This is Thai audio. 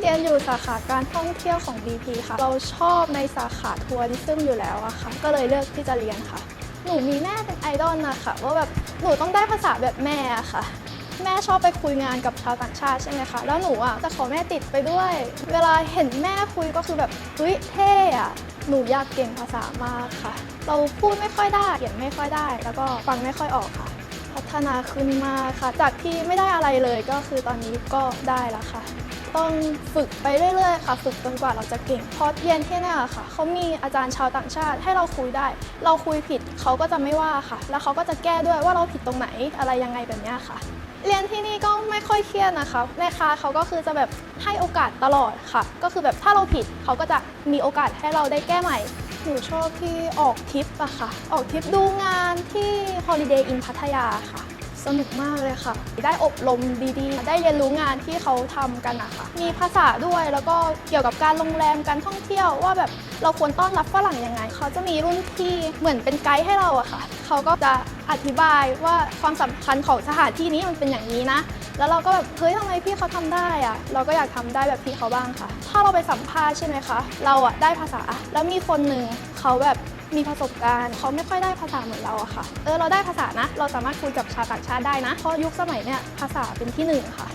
เรียนอยู่สาขาการท่องเที่ยวของ BP ค่ะ เราชอบในสาขาทัวริซึมอยู่แล้วอะค่ะ ก็เลยเลือกที่จะเรียนค่ะ หนูมีแม่เป็นไอดอลนะคะว่าแบบหนูต้องได้ภาษาแบบแม่อะค่ะ แม่ชอบไปคุยงานกับชาวต่างชาติใช่ไหมคะ แล้วหนูอะจะขอแม่ติดไปด้วย เวลาเห็นแม่คุยก็คือแบบเฮ้ยเท่อะหนูอยากเก่งภาษามากค่ะ เราพูดไม่ค่อยได้เขียนไม่ค่อยได้ แล้วก็ฟังไม่ค่อยออกค่ะ พัฒนาขึ้นมากค่ะ จากที่ไม่ได้อะไรเลยก็คือตอนนี้ก็ได้แล้วค่ะ ต้องฝึกไปเรื่อยๆค่ะ ฝึกจนกว่าเราจะเก่งเพราะเรียนที่นี่ยค่ะเขามีอาจารย์ชาวต่างชาติให้เราคุยได้ เราคุยผิดเขาก็จะไม่ว่าค่ะ แล้วเขาก็จะแก้ด้วยว่าเราผิดตรงไหนอะไรยังไงแบบนี้ค่ะ เรียนที่นี่ก็ไม่ค่อยเครียดนะคะแม่ค้าเขาก็คือจะแบบให้โอกาสตลอดค่ะ ก็คือแบบถ้าเราผิดเขาก็จะมีโอกาสให้เราได้แก้ใหม่หนูชอบที่ออกทริปอะค่ะ ออกทริปดูงานที่ Holiday Inn พัทยาค่ะ สนุกมากเลยค่ะ ได้อบรมดีๆ ได้เรียนรู้งานที่เขาทำกันอะค่ะมีภาษาด้วยแล้วก็เกี่ยวกับการโรงแรมการท่องเที่ยวว่าแบบเราควรต้อนรับฝรั่งยังไง เขาจะมีรุ่นพี่เหมือนเป็นไกด์ให้เราอะค่ะ เขาก็จะอธิบายว่าความสำคัญของสถานที่นี้มันเป็นอย่างนี้นะแล้วเราก็แบบเฮ้ยทำไมพี่เขาทำได้อะเราก็อยากทำได้แบบพี่เขาบ้างค่ะ ถ้าเราไปสัมภาษณ์ใช่ไหมคะ เราอะได้ภาษาแล้วมีคนหนึ่งเขาแบบ มีประสบการณ์ เขาไม่ค่อยได้ภาษาเหมือนเราอะค่ะ เออเราได้ภาษานะ เราสามารถคุยกับชาวต่างชาติได้นะ เพราะยุคสมัยเนี่ยภาษาเป็นที่หนึ่งค่ะ